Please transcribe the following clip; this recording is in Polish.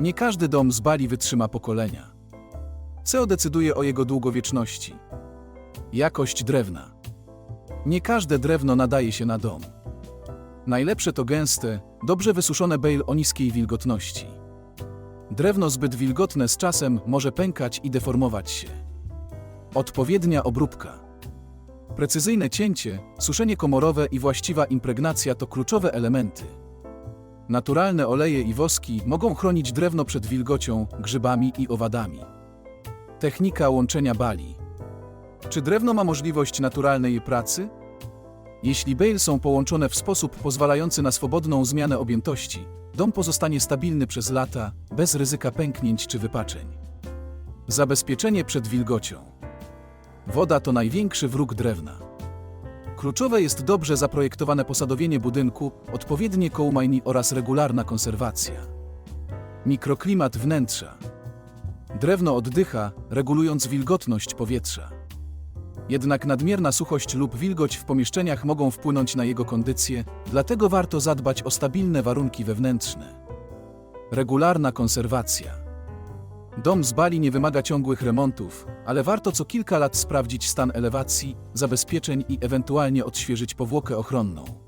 Nie każdy dom z Bali wytrzyma pokolenia. CO decyduje o jego długowieczności. Jakość drewna. Nie każde drewno nadaje się na dom. Najlepsze to gęste, dobrze wysuszone bale o niskiej wilgotności. Drewno zbyt wilgotne z czasem może pękać i deformować się. Odpowiednia obróbka. Precyzyjne cięcie, suszenie komorowe i właściwa impregnacja to kluczowe elementy. Naturalne oleje i woski mogą chronić drewno przed wilgocią, grzybami i owadami. Technika łączenia bali. Czy drewno ma możliwość naturalnej pracy? Jeśli bale są połączone w sposób pozwalający na swobodną zmianę objętości, dom pozostanie stabilny przez lata, bez ryzyka pęknięć czy wypaczeń. Zabezpieczenie przed wilgocią. Woda to największy wróg drewna. Kluczowe jest dobrze zaprojektowane posadowienie budynku, odpowiednie kołmajni oraz regularna konserwacja. Mikroklimat wnętrza. Drewno oddycha, regulując wilgotność powietrza. Jednak nadmierna suchość lub wilgoć w pomieszczeniach mogą wpłynąć na jego kondycję, dlatego warto zadbać o stabilne warunki wewnętrzne. Regularna konserwacja. Dom z Bali nie wymaga ciągłych remontów, ale warto co kilka lat sprawdzić stan elewacji, zabezpieczeń i ewentualnie odświeżyć powłokę ochronną.